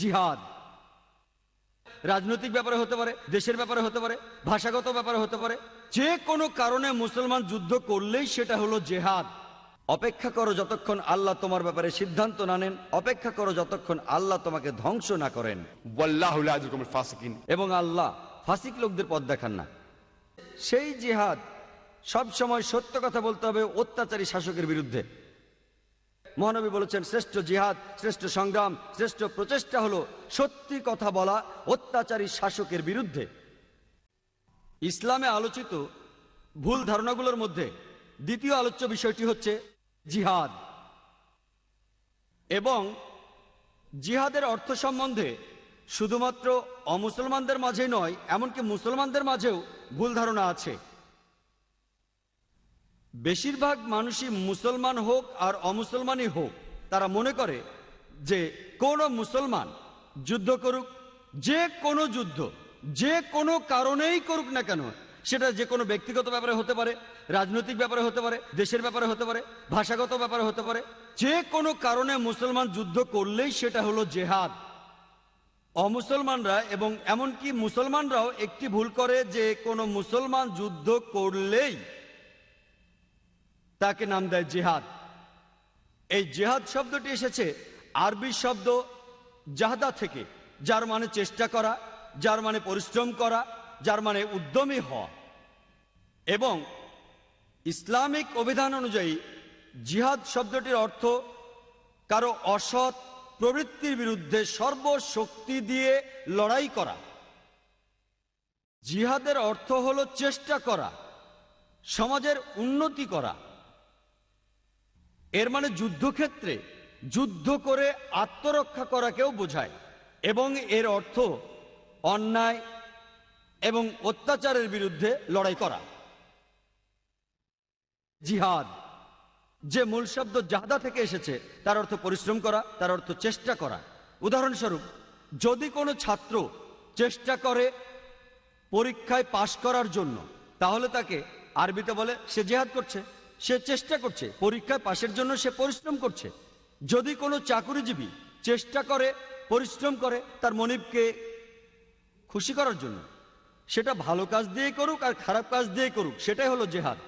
জিহাদ। রাজনৈতিক ব্যাপারে হতে পারে দেশের ব্যাপারে হতে পারে ভাষাগত ব্যাপারে হতে পারে যে কোনো কারণে মুসলমান যুদ্ধ করলেই সেটা হলো জেহাদ। অপেক্ষা করো যতক্ষণ আল্লাহ তোমার ব্যাপারে সিদ্ধান্ত না নেন অপেক্ষা করো যতক্ষণ আল্লাহ তোমাকে ধ্বংস না করেন। এবং আল্লাহ ফাসিক লোকদের পথ দেখান না। সেই জেহাদ সব সময় সত্য কথা বলতে হবে অত্যাচারী শাসকের বিরুদ্ধে। মহানবী বলেছেন, শ্রেষ্ঠ জিহাদ, শ্রেষ্ঠ সংগ্রাম, শ্রেষ্ঠ প্রচেষ্টা হলো সত্যি কথা বলা অত্যাচারী শাসকের বিরুদ্ধে। ইসলামে আলোচিত ভুল ধারণাগুলোর মধ্যে দ্বিতীয় আলোচ্য বিষয়টি হচ্ছে জিহাদ। এবং জিহাদের অর্থ সম্বন্ধে শুধুমাত্র অমুসলমানদের মাঝে নয়, এমনকি মুসলমানদের মাঝেও ভুল ধারণা আছে। বেশিরভাগ মানুষই মুসলমান হোক আর অমুসলমানই হোক, তারা মনে করে যে কোনো মুসলমান যুদ্ধ করুক, যে কোনো যুদ্ধ, যে কোনো কারণেই করুক না কেন, সেটা যে কোনো ব্যক্তিগত ব্যাপারে হতে পারে, রাজনৈতিক ব্যাপারে হতে পারে, দেশের ব্যাপারে হতে পারে, ভাষাগত ব্যাপারে হতে পারে, যে কোনো কারণে মুসলমান যুদ্ধ করলেই সেটা হলো জেহাদ। অমুসলমানরা এবং এমনকি মুসলমানরাও একটি ভুল করে যে কোনো মুসলমান যুদ্ধ করলেই তাকে নাম দেয় জেহাদ। এই জেহাদ শব্দটি এসেছে আরবি শব্দ জাহাদা থেকে, যার মানে চেষ্টা করা, যার মানে পরিশ্রম করা, যার মানে উদ্যমী হওয়া। এবং ইসলামিক অভিধান অনুযায়ী জিহাদ শব্দটির অর্থ কারও অসৎ প্রবৃত্তির বিরুদ্ধে সর্বশক্তি দিয়ে লড়াই করা। জিহাদের অর্থ হলো চেষ্টা করা, সমাজের উন্নতি করা। এর মানে যুদ্ধক্ষেত্রে যুদ্ধ করে আত্মরক্ষা করাকেও বোঝায়। এবং এর অর্থ অন্যায় এবং অত্যাচারের বিরুদ্ধে লড়াই করা। জিহাদ, যে মূল শব্দ জাহাদা থেকে এসেছে, তার অর্থ পরিশ্রম করা, তার অর্থ চেষ্টা করা। উদাহরণস্বরূপ, যদি কোনো ছাত্র চেষ্টা করে পরীক্ষায় পাশ করার জন্য, তাহলে তাকে আরবিতে বলে সে জেহাদ করছে। সে চেষ্টা করছে, পরীক্ষায় পাশের জন্য সে পরিশ্রম করছে। যদি কোনো চাকুরিজীবী চেষ্টা করে, পরিশ্রম করে তার মনিবকে খুশি করার জন্য, সেটা ভালো কাজ দিয়ে করুক আর খারাপ কাজ দিয়ে করুক, সেটাই হলো জেহাদ।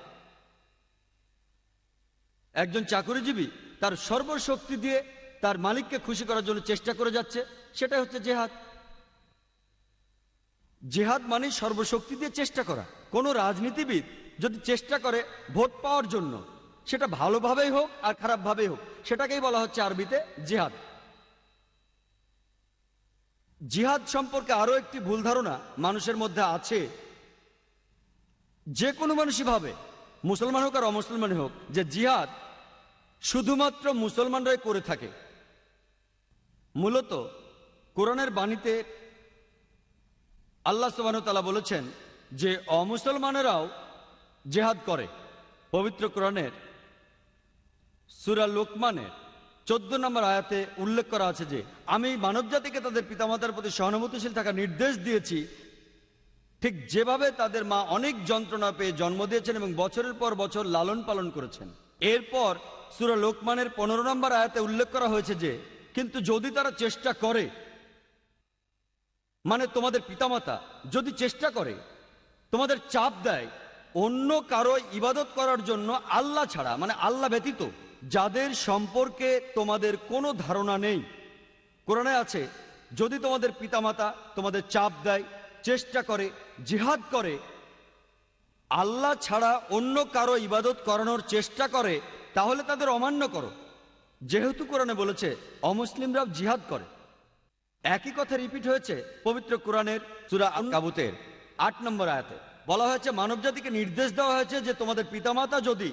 একজন চাকুরিজীবী তার সর্বশক্তি দিয়ে তার মালিককে খুশি করার জন্য চেষ্টা করে যাচ্ছে, সেটাই হচ্ছে জেহাদ। জেহাদ মানে সর্বশক্তি দিয়ে চেষ্টা করা। কোনো রাজনীতিবিদ যদি চেষ্টা করে ভোট পাওয়ার জন্য, সেটা ভালোভাবেই হোক আর খারাপভাবেই হোক, সেটাকেই বলা হচ্ছে আরবিতে জিহাদ। জিহাদ সম্পর্কে আরও একটি ভুল ধারণা মানুষের মধ্যে আছে। যে কোনো মানুষই ভাবে, মুসলমান হোক আর অমুসলমান হোক, যে জিহাদ শুধুমাত্র মুসলমানরাই করে থাকে। মূলত কোরআনের বাণীতে আল্লাহ সুবাহতালা বলেছেন যে অমুসলমানেরাও জেহাদ করে। পবিত্র কোরআনের সুরা লোকমানের চোদ্দ নম্বর আয়াতে উল্লেখ করা আছে যে, আমি মানবজাতিকে তাদের পিতামাতার প্রতি সহানুভূতিশীল থাকার নির্দেশ দিয়েছি। ঠিক যেভাবে তাদের মা অনেক যন্ত্রণা পেয়ে জন্ম দিয়েছেন এবং বছরের পর বছর লালন পালন করেছেন। এরপর সুরা লোকমানের পনেরো নম্বর আয়াতে উল্লেখ করা হয়েছে যে, কিন্তু যদি তারা চেষ্টা করে মানে তোমাদের পিতামাতা যদি চেষ্টা করে, তোমাদের চাপ দেয় অন্য কারও ইবাদত করার জন্য আল্লাহ ছাড়া মানে আল্লাহ ব্যতীত, যাদের সম্পর্কে তোমাদের কোনো ধারণা নেই। কোরআনে আছে, যদি তোমাদের পিতামাতা তোমাদের চাপ দেয়, চেষ্টা করে, জিহাদ করে, আল্লাহ ছাড়া অন্য কারও ইবাদত করানোর চেষ্টা করে, তাহলে তাদের অমান্য করো। যেহেতু কোরআনে বলেছে অমুসলিমরাও জিহাদ করে। একই কথা রিপিট হয়েছে, পবিত্র কোরআনের সুরা কাবুতের আট নম্বর আয়াতে। বলা হয়েছে, মানবজাতিকে নির্দেশ দেওয়া হয়েছে যে তোমাদের পিতামাতা যদি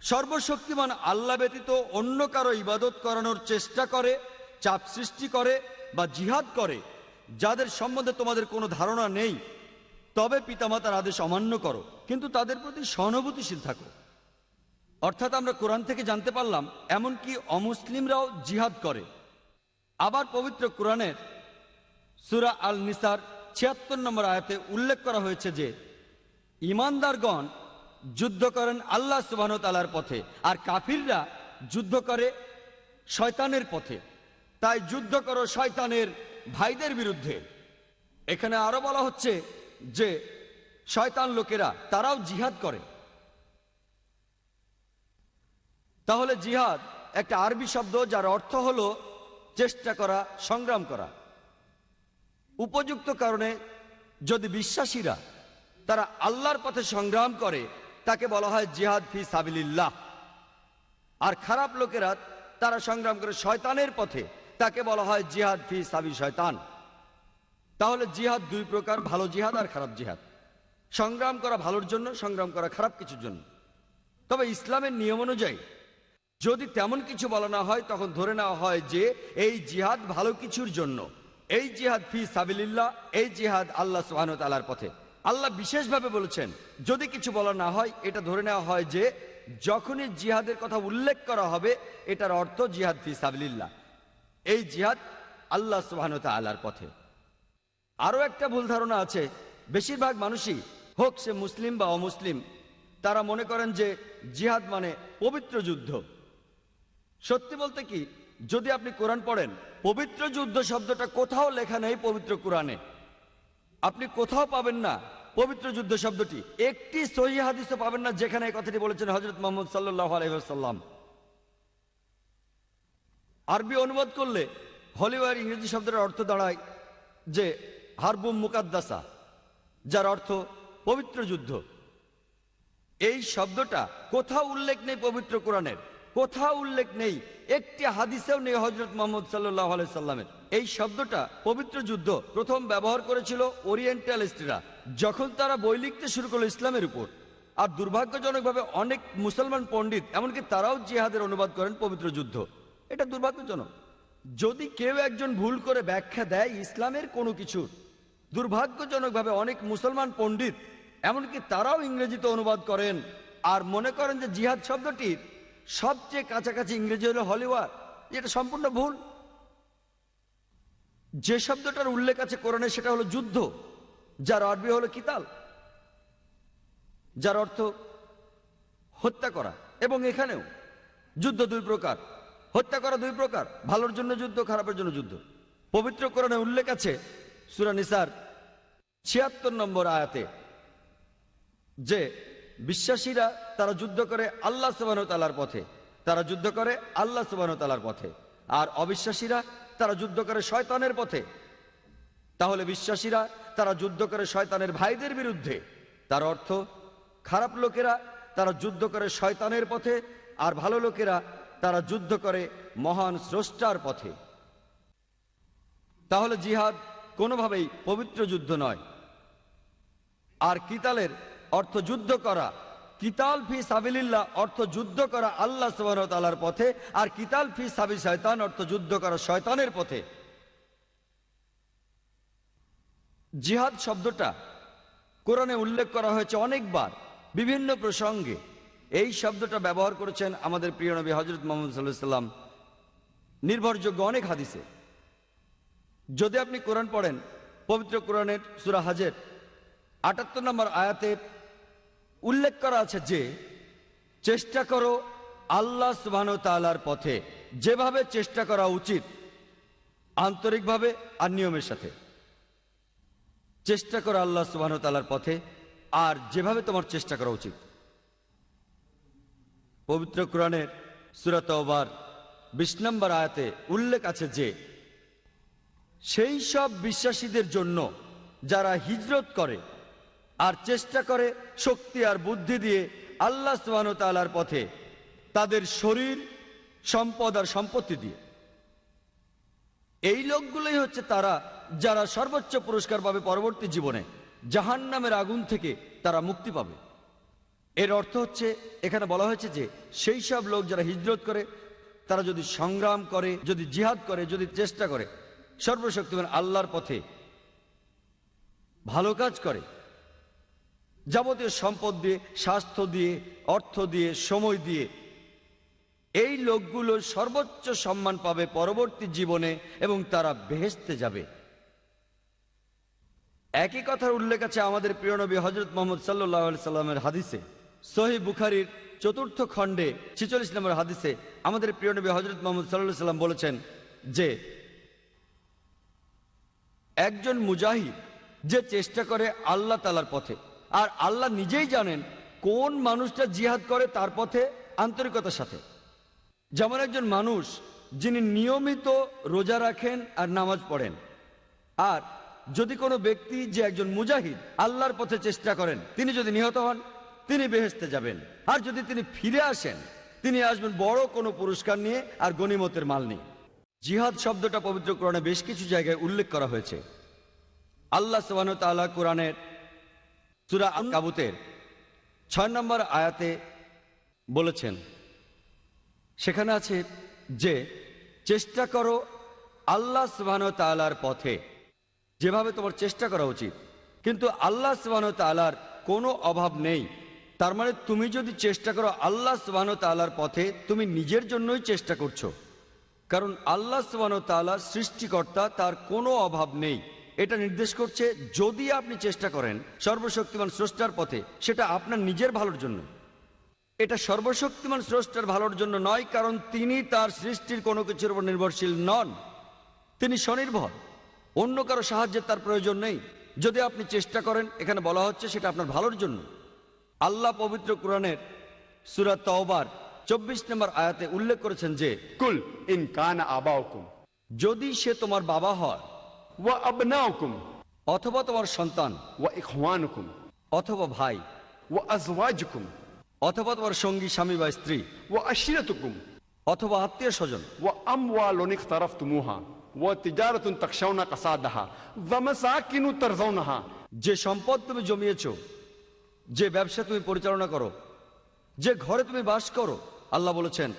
সর্বশক্তিমান আল্লাহ ব্যতীত অন্য কারও ইবাদত করানোর চেষ্টা করে, চাপ সৃষ্টি করে বা জিহাদ করে, যাদের সম্বন্ধে তোমাদের কোনো ধারণা নেই, তবে পিতামাতার আদেশ অমান্য করো, কিন্তু তাদের প্রতি সহানুভূতিশীল থাকো। অর্থাৎ আমরা কোরআন থেকে জানতে পারলাম, এমনকি অমুসলিমরাও জিহাদ করে। আবার পবিত্র কোরআনের সুরা আল নিসার ছিয়াত্তর নম্বর আয়াতে উল্লেখ করা হয়েছে যে ইমানদারগণ যুদ্ধ করেন আল্লাহ সুবাহ তালার পথে, আর কাফিররা যুদ্ধ করে শয়তানের পথে। তাই যুদ্ধ করো শয়তানের ভাইদের বিরুদ্ধে। এখানে আরও বলা হচ্ছে যে, শয়তান লোকেরা, তারাও জিহাদ করে। তাহলে জিহাদ একটা আরবি শব্দ যার অর্থ হলো চেষ্টা করা, সংগ্রাম করা। উপযুক্ত কারণে যদি বিশ্বাসীরা তারা আল্লাহর পথে সংগ্রাম করে, তাকে বলা হয় জিহাদ ফি সাবিলিল্লাহ। আর খারাপ লোকেরা তারা সংগ্রাম করে শয়তানের পথে, তাকে বলা হয় জিহাদ ফি সাবি শয়তান। তাহলে জিহাদ দুই প্রকার, ভালো জিহাদ আর খারাপ জিহাদ। সংগ্রাম করা ভালোর জন্য, সংগ্রাম করা খারাপ কিছুর জন্য। তবে ইসলামের নিয়ম অনুযায়ী, যদি তেমন কিছু বলা না হয়, তখন ধরে নেওয়া হয় যে, এই জিহাদ ভালো কিছুর জন্য, এই জিহাদ ফি সাবিলিল্লাহ, এই জিহাদ আল্লাহ সুহান তালার পথে। আল্লাহ বিশেষভাবে বলেছেন, যদি কিছু বলা না হয়, এটা ধরে নেওয়া হয় যে, যখনই জিহাদের কথা উল্লেখ করা হবে, এটার অর্থ জিহাদ ফি সাবিলিল্লাহ। এই জিহাদ আল্লাহ সুহান আল্লাহর পথে। আরও একটা ভুল ধারণা আছে, বেশিরভাগ মানুষই, হোক সে মুসলিম বা অমুসলিম, তারা মনে করেন যে জিহাদ মানে পবিত্র যুদ্ধ। সত্যি বলতে কি, যদি আপনি কোরআন পড়েন, পবিত্র যুদ্ধ শব্দটা কোথাও লেখা নেই পবিত্র কোরআনে। আপনি কোথাও পাবেন না পবিত্র যুদ্ধ শব্দটি। একটি সহি হাদিসও পাবেন না যেখানে এই কথাটি বলেছেন হজরত মোহাম্মদ সাল্লাহ আলহাম আরবি অনুবাদ করলে হলিওয়ার ইংরেজি শব্দের অর্থ দাঁড়ায় যে হারবুম মুকাদ্দাসা, যার অর্থ পবিত্র যুদ্ধ। এই শব্দটা কোথাও উল্লেখ নেই পবিত্র কোরআনের, কোথাও উল্লেখ নেই, একটি হাদিসেও নেই হজরত মোহাম্মদ সাল্লাহ সাল্লামের এই শব্দটা পবিত্র যুদ্ধ প্রথম ব্যবহার করেছিল ওরিয়েন্টালিস্টরা। যখন তারা বই লিখতে শুরু করল ইসলামের উপর, আর দুর্ভাগ্যজনকভাবে অনেক মুসলমান পণ্ডিত, এমনকি তারাও জিহাদের অনুবাদ করেন পবিত্র যুদ্ধ। এটা দুর্ভাগ্যজনক। যদি কেউ একজন ভুল করে ব্যাখ্যা দেয় ইসলামের কোনো কিছু, দুর্ভাগ্যজনকভাবে অনেক মুসলমান পণ্ডিত, এমনকি তারাও ইংরেজিতে অনুবাদ করেন, আর মনে করেন যে জিহাদ শব্দটির সবচেয়ে কাছাকাছি ইংরেজি হলো হলিওয়ার এটা সম্পূর্ণ ভুল। যে শব্দটার উল্লেখ আছে কোরআনে সেটা হলো যুদ্ধ। যার আরবি হলো কিতাল, যার অর্থ হত্যা করা। এবং এখানেও যুদ্ধ দুই প্রকার। হত্যা করা দুই প্রকার। ভালোর জন্য যুদ্ধ, খারাপের জন্য যুদ্ধ। পবিত্র কোরআনে উল্লেখ আছে সুরা নিসার ছিয়াত্তর নম্বর আয়াতে যে বিশ্বাসীরা তারা যুদ্ধ করে আল্লাহ সুবাহ তালার পথে। তারা যুদ্ধ করে আল্লাহ সুবাহ তালার পথে। আর অবিশ্বাসীরা তারা যুদ্ধ করে শয়তানের পথে। তাহলে বিশ্বাসীরা তারা যুদ্ধ করে শয়তানের ভাইদের বিরুদ্ধে। তার অর্থ, খারাপ লোকেরা তারা যুদ্ধ করে শয়তানের পথে আর ভালো লোকেরা তারা যুদ্ধ করে মহান স্রষ্টার পথে। তাহলে জিহাদ কোনোভাবেই পবিত্র যুদ্ধ নয়। আর কিতালের অর্থ যুদ্ধ করা, কিতাল ফি সাবিলিল্লাহ অর্থ যুদ্ধ করা আল্লাহ সুবাহতালার পথে, আর কিতাল ফি সাবি শয়তান অর্থ যুদ্ধ করা শয়তানের পথে। জিহাদ শব্দটা কোরআনে উল্লেখ করা হয়েছে অনেকবার, বিভিন্ন প্রসঙ্গে। এই শব্দটা ব্যবহার করেছেন আমাদের প্রিয় নবী হজরত মোহাম্মদ সাল্লাম নির্ভরযোগ্য অনেক হাদিসে। যদি আপনি কোরআন পড়েন, পবিত্র কোরআনের সুরা হাজের আটাত্তর নম্বর আয়াতে উল্লেখ করা আছে যে, চেষ্টা করো আল্লাহ সুবাহ তালার পথে। যেভাবে চেষ্টা করা উচিত, আন্তরিকভাবে আর নিয়মের সাথে। চেষ্টা করো আল্লাহ সুবাহ তালার পথে, আর যেভাবে তোমার চেষ্টা করা উচিত। পবিত্র কোরআনের সুরাত ওবার বিশ নম্বর আয়াতে উল্লেখ আছে যে, সেই সব বিশ্বাসীদের জন্য যারা হিজরত করে আর চেষ্টা করে শক্তি আর বুদ্ধি দিয়ে আল্লাহ তালার পথে তাদের শরীর, সম্পদ আর সম্পত্তি দিয়ে। এই লোকগুলোই হচ্ছে তারা যারা সর্বোচ্চ পুরস্কার পাবে পরবর্তী জীবনে জাহান নামের আগুন থেকে তারা মুক্তি পাবে। এর অর্থ হচ্ছে, এখানে বলা হয়েছে যে, সেই সব লোক যারা হিজরত করে, তারা যদি সংগ্রাম করে, যদি জিহাদ করে, যদি চেষ্টা করে, সর্বশক্তিমান আল্লাহর পথে ভালো কাজ করে, যাবতীয় সম্পদ দিয়ে, স্বাস্থ্য দিয়ে, অর্থ দিয়ে, সময় দিয়ে, এই লোকগুলো সর্বোচ্চ সম্মান পাবে পরবর্তী জীবনে এবং তারা বেহেস্তে যাবে। একই কথার উল্লেখ আছে আমাদের প্রিয় নবী হজরত মোহাম্মদ সাল্লাহ সাল্লামের হাদিসে। সহি বুখারির চতুর্থ খণ্ডে ছিচল্লিশ নম্বর হাদিসে আমাদের প্রিয় নবী হজরত মোহাম্মদ সাল্লাহ সাল্লাম বলেছেন যে, একজন মুজাহিদ যে চেষ্টা করে আল্লাহ তালার পথে, আর আল্লাহ নিজেই জানেন কোন মানুষটা জিহাদ করে তার পথে আন্তরিকতার সাথে। যেমন একজন মানুষ যিনি নিয়মিত রোজা রাখেন আর নামাজ পড়েন, আর যদি কোনো ব্যক্তি যে একজন মুজাহিদ আল্লাহর পথে চেষ্টা করেন, তিনি যদি নিহত হন, তিনি বেহেস্তে যাবেন। আর যদি তিনি ফিরে আসেন, তিনি আসবেন বড় কোনো পুরস্কার নিয়ে আর গনিমতের মাল নিয়ে। জিহাদ শব্দটা পবিত্র কোরআনে বেশ কিছু জায়গায় উল্লেখ করা হয়েছে। আল্লাহ সুবাহ তাল্লাহ কোরআনের সুরা কাবুতের ছয় নম্বর আয়াতে বলেছেন, সেখানে আছে যে, চেষ্টা করো আল্লাহ সুবাহ তালার পথে যেভাবে তোমার চেষ্টা করা উচিত। কিন্তু আল্লাহ সুবাহ তালার কোনো অভাব নেই। তার মানে তুমি যদি চেষ্টা করো আল্লাহ সুবাহ তালার পথে, তুমি নিজের জন্যই চেষ্টা করছ। কারণ আল্লাহ সুবাহ তালা সৃষ্টিকর্তা, তার কোনো অভাব নেই। এটা নির্দেশ করছে যদি আপনি চেষ্টা করেন সর্বশক্তিমান স্রষ্টার পথে, সেটা আপনার নিজের ভালোর জন্য। এটা সর্বশক্তিমান স্রষ্টার ভালোর জন্য নয়, কারণ তিনি তার সৃষ্টির কোনো কিছুর উপর নির্ভরশীল নন। তিনি স্বনির্ভর। অন্য কারও সাহায্যের তার প্রয়োজন নেই। যদি আপনি চেষ্টা করেন এখানে বলা হচ্ছে সেটা আপনার ভালোর জন্য। আল্লাহ পবিত্র কোরআনের সুরাত তওবার চব্বিশ নম্বর আয়াতে উল্লেখ করেছেন যে কুল ইন কান আবাউকুম। যদি সে তোমার বাবা হয় অথবা তোমার সন্তান অথবা ভাই অথবা তোমার সঙ্গী স্বামী বা স্ত্রী অথবা আত্মীয় স্বজন ওয়া وتجارة تخشون قصادها. ومساكن ترضونها. যে সম্পদ তুমি জমিয়েছো যে ব্যবসা তুমি পরিচালনা করো যে ঘরে তুমি বাস করো আল্লাহ বলেছেন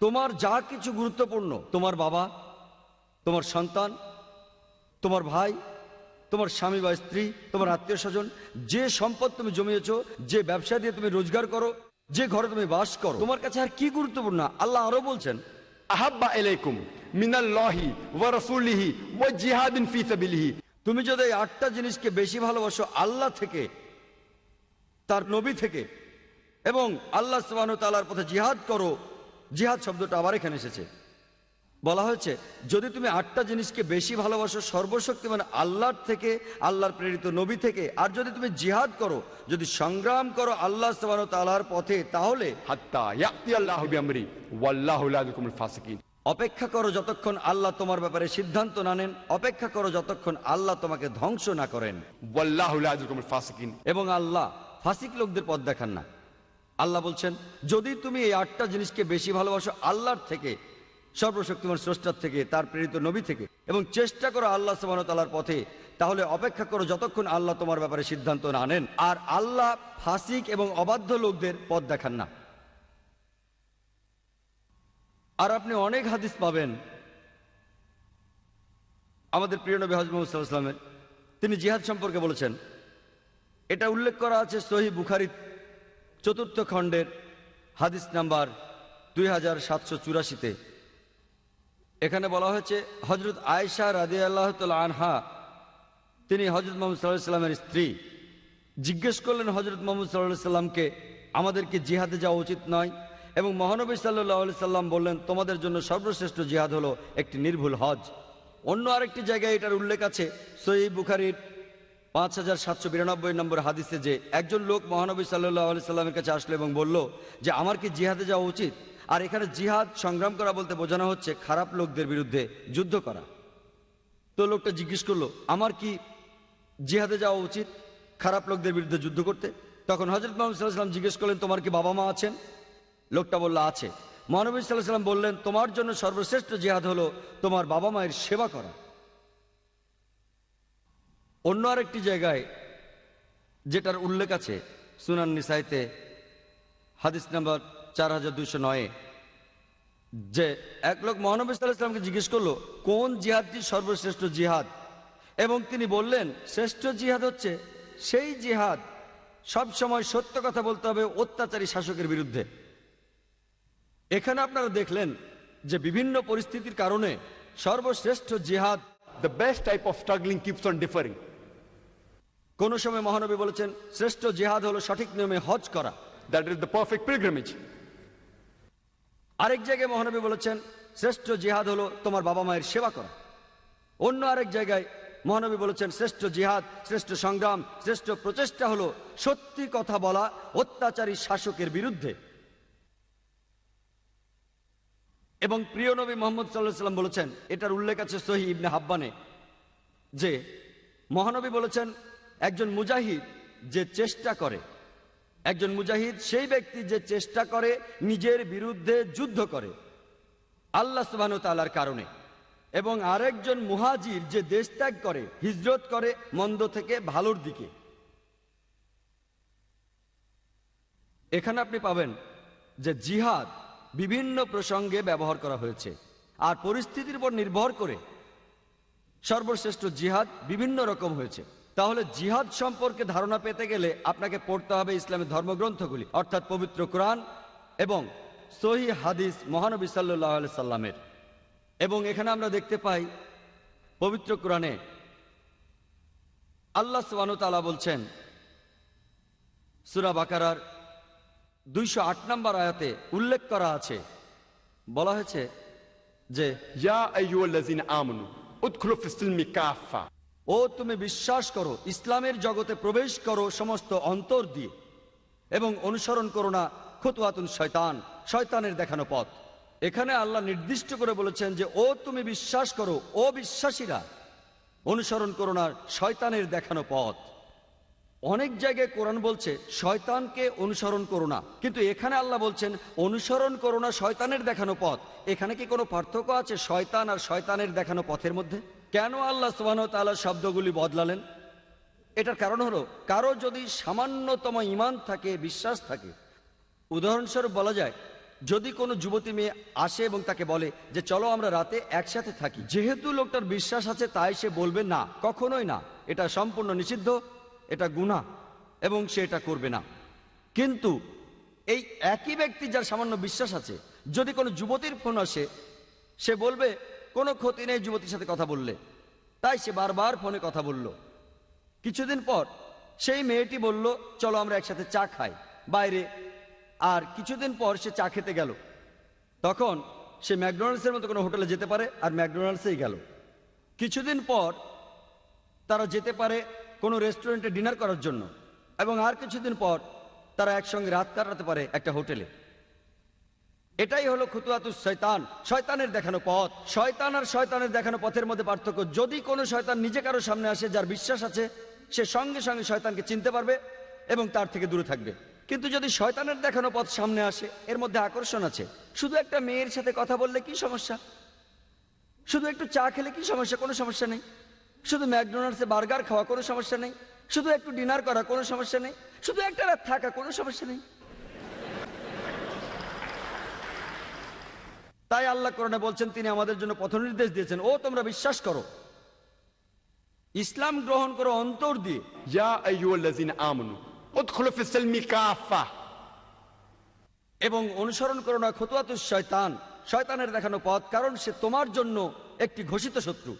তোমার যা কিছু গুরুত্বপূর্ণ তোমার বাবা তোমার সন্তান তোমার ভাই তোমার স্বামী বা স্ত্রী তোমার আত্মীয় স্বজন যে সম্পদ তুমি জমিয়েছ যে ব্যবসা দিয়ে তুমি রোজগার করো যে ঘরে তুমি বাস করো তোমার কাছে আর কি গুরুত্বপূর্ণ? আল্লাহ আরও বলছেন আহাব্বা এলাইকুম জিহাদিন তুমি যদি আটটা জিনিসকে বেশি ভালোবাসো আল্লাহ থেকে, তার নবী থেকে, এবং আল্লাহ সুবাহন তালার পথে জিহাদ করো, জিহাদ শব্দটা আবার এখানে এসেছে। বলা হয়েছে, যদি তুমি আটটা জিনিসকে বেশি ভালোবাসো সর্বশক্তি মানে আল্লাহর থেকে, আল্লাহর প্রেরিত নবী থেকে, আর যদি তুমি জিহাদ করো, যদি সংগ্রাম করো আল্লাহ সুবাহন তালার পথে, তাহলে হাত্তা ইয়াক্তি আল্লাহ আমরি ওয়াল্লাহ ফাসিকিন। অপেক্ষা করো যতক্ষণ আল্লাহ তোমার ব্যাপারে সিদ্ধান্ত না নেন অপেক্ষা করো যতক্ষণ আল্লাহ তোমাকে ধ্বংস না করেন। এবং আল্লাহ ফাসিক লোকদের পথ দেখান না। আল্লাহ বলছেন যদি তুমি এই আটটা জিনিসকে বেশি ভালোবাসো আল্লাহর থেকে সর্বশক্তিমান স্রষ্টার থেকে তার প্রেরিত নবী থেকে এবং চেষ্টা করো আল্লাহ সুবাহতালার পথে তাহলে অপেক্ষা করো যতক্ষণ আল্লাহ তোমার ব্যাপারে সিদ্ধান্ত না নেন। আর আল্লাহ ফাসিক এবং অবাধ্য লোকদের পথ দেখান না। আর আপনি অনেক হাদিস পাবেন। আমাদের প্রিয় নবী হজরত মোহাম্মদ সাল্লাল্লাহু আলাইহি ওয়াসাল্লামের। তিনি জিহাদ সম্পর্কে বলেছেন। এটা উল্লেখ করা আছে সহি বুখারি চতুর্থ খণ্ডের হাদিস নাম্বার দুই হাজার সাতশো চুরাশিতে। এখানে বলা হয়েছে হজরত আয়েশা রাদি আল্লাহ আনহা, তিনি হজরত মোহাম্মদ সাল্লাহ সাল্লামের স্ত্রী। জিজ্ঞেস করলেন হজরত মোহাম্মদ সাল্লাহ সাল্লামকে আমাদেরকে জিহাদে যাওয়া উচিত নয়? এবং মহানবী সাল্লাহ সাল্লাম বললেন, তোমাদের জন্য সর্বশ্রেষ্ঠ জিহাদ হলো একটি নির্ভুল হজ। অন্য আরেকটি জায়গায় এটার উল্লেখ আছে সহি বুখারির পাঁচ হাজার সাতশো বিরানব্বই নম্বর হাদিসে যে, একজন লোক মহানবী সাল্লাহ আলি সাল্লামের কাছে আসলো এবং বলল যে, আমার কি জিহাদে যাওয়া উচিত? আর এখানে জিহাদ সংগ্রাম করা বলতে বোঝানো হচ্ছে খারাপ লোকদের বিরুদ্ধে যুদ্ধ করা। তো লোকটা জিজ্ঞেস করল, আমার কি জিহাদে যাওয়া উচিত খারাপ লোকদের বিরুদ্ধে যুদ্ধ করতে? তখন হজরত মোহাম্মদ সাল্লাহ সাল্লাম জিজ্ঞেস করলেন, তোমার কি বাবা মা আছেন? লোকটা বলল, আছে। মহানবী সাল্লাহ সাল্লাম বললেন, তোমার জন্য সর্বশ্রেষ্ঠ জেহাদ হলো তোমার বাবা মায়ের সেবা করা। অন্য আরেকটি জায়গায়, যেটার উল্লেখ আছে সুনান নিসাইতে, হাদিস নাম্বার চার হাজার দুইশো নয়ে, যে এক লোক মহানবী সাল্লাহ সাল্লামকে জিজ্ঞেস করল, কোন জিহাদটি সর্বশ্রেষ্ঠ জিহাদ? এবং তিনি বললেন, শ্রেষ্ঠ জিহাদ হচ্ছে সেই জিহাদ সব সময় সত্য কথা বলতে হবে অত্যাচারী শাসকের বিরুদ্ধে। এখানে আপনারা দেখলেন যে বিভিন্ন পরিস্থিতির কারণে সর্বশ্রেষ্ঠ জিহাদ The best type of struggling keeps on differing. কোন সময় মহানবী বলেছেন শ্রেষ্ঠ জিহাদ হলো সঠিক নিয়মে হজ করা that is the perfect pilgrimage. আরেক জায়গায় মহানবী বলেছেন শ্রেষ্ঠ জিহাদ হলো তোমার বাবা মায়ের সেবা করা অন্য আরেক জায়গায় মহানবী বলেছেন শ্রেষ্ঠ জিহাদ শ্রেষ্ঠ সংগ্রাম শ্রেষ্ঠ প্রচেষ্টা হলো সত্যি কথা বলা অত্যাচারী শাসকের বিরুদ্ধে এবং প্রিয় নবী মোহাম্মদ সাল্লাহ সাল্লাম বলেছেন, এটার উল্লেখ আছে সহি ইবনে হাব্বানে, যে মহানবী বলেছেন, একজন মুজাহিদ যে চেষ্টা করে, একজন মুজাহিদ সেই ব্যক্তি যে চেষ্টা করে নিজের বিরুদ্ধে যুদ্ধ করে, আল্লাহ সুবাহ তালার কারণে, এবং আরেকজন মুহাজির যে দেশ ত্যাগ করে, হিজরত করে মন্দ থেকে ভালোর দিকে। এখানে আপনি পাবেন যে জিহাদ বিভিন্ন প্রসঙ্গে ব্যবহার করা হয়েছে। আর পরিস্থিতির উপর নির্ভর করে সর্বশ্রেষ্ঠ জিহাদ বিভিন্ন রকম হয়েছে। তাহলে জিহাদ সম্পর্কে ধারণা পেতে গেলে আপনাকে পড়তে হবে ইসলামের ধর্মগ্রন্থগুলি, অর্থাৎ পবিত্র কোরআন এবং সহি হাদিস মহানবী সাল্লাহ সাল্লামের। এবং এখানে আমরা দেখতে পাই পবিত্র কোরআনে আল্লাহ সুবানুতালা বলছেন, সুরা বাকারার দুইশো আট নম্বর আয়াতে উল্লেখ করা আছে। বলা হয়েছে যে ও তুমি বিশ্বাস করো ইসলামের জগতে প্রবেশ করো সমস্ত অন্তর দিয়ে এবং অনুসরণ করো না খুতুয়াতুন শয়তান শয়তানের দেখানো পথ। এখানে আল্লাহ নির্দিষ্ট করে বলেছেন যে ও তুমি বিশ্বাস করো ও বিশ্বাসীরা অনুসরণ করো না শয়তানের দেখানো পথ। অনেক জায়গায় কোরআন বলছে, শয়তানকে অনুসরণ করো না। কিন্তু এখানে আল্লাহ বলছেন, অনুসরণ করো না শয়তানের দেখানো পথ। এখানে কি কোনো পার্থক্য আছে শয়তান আর শয়তানের দেখানো পথের মধ্যে? কেন আল্লাহ সুবাহ তাআলা শব্দগুলি বদলালেন? এটার কারণ হলো, কারও যদি সামান্যতম ইমান থাকে, বিশ্বাস থাকে, উদাহরণস্বরূপ বলা যায়, যদি কোনো যুবতী মেয়ে আসে এবং তাকে বলে যে, চলো আমরা রাতে একসাথে থাকি। যেহেতু লোকটার বিশ্বাস আছে, তাই সে বলবে, না, কখনোই না। এটা সম্পূর্ণ নিষিদ্ধ। এটা গুনাহ এবং সে এটা করবে না। কিন্তু এই একই ব্যক্তি যার সামান্য বিশ্বাস আছে, যদি কোনো যুবতীর ফোন আসে, সে বলবে, কোনো ক্ষতি নেই যুবতীর সাথে কথা বললে। তাই সে বারবার ফোনে কথা বলল। কিছুদিন পর সেই মেয়েটি বলল, চলো আমরা একসাথে চা খাই। বাইরে। আর কিছুদিন পর সে চা খেতে গেল। তখন সে ম্যাকডোনাল্ডসের মতো কোনো হোটেলে যেতে পারে আর ম্যাকডোনাল্ডসেই গেল। কিছুদিন পর তারা যেতে পারে কোনো রেস্টুরেন্টে ডিনার করার জন্য এবং আর কিছুদিন পর তারা একসঙ্গে রাত কাটাতে পারে একটা হোটেলে। এটাই হলো খুতুয়াতু শয়তান। শয়তানের দেখানো পথ। শয়তান আর শয়তানের দেখানো পথের মধ্যে পার্থক্য। যদি কোনো শয়তান নিজে কারও সামনে আসে, যার বিশ্বাস আছে, সে সঙ্গে সঙ্গে শয়তানকে চিনতে পারবে এবং তার থেকে দূরে থাকবে। কিন্তু যদি শয়তানের দেখানো পথ সামনে আসে, এর মধ্যে আকর্ষণ আছে। শুধু একটা মেয়ের সাথে কথা বললে কি সমস্যা? শুধু একটু চা খেলে কি সমস্যা? কোনো সমস্যা নেই। শুধু ম্যাকডোনাল্ডসে বার্গার খাওয়া কোনো সমস্যা নেই শুধু একটু ডিনার করা কোনো সমস্যা নেই শুধু একটা রাত থাকা কোনো সমস্যা নেই। তাই আল্লাহ করণে বলছেন তিনি আমাদের জন্য পথ নির্দেশ দিয়েছেন ও তোমরা বিশ্বাস করো। ইসলাম গ্রহণ করো অন্তর দিয়ে। এবং অনুসরণ করো না খতুয়াত শয়তান শয়তানের দেখানো পথ কারণ সে তোমার জন্য একটি ঘোষিত শত্রু।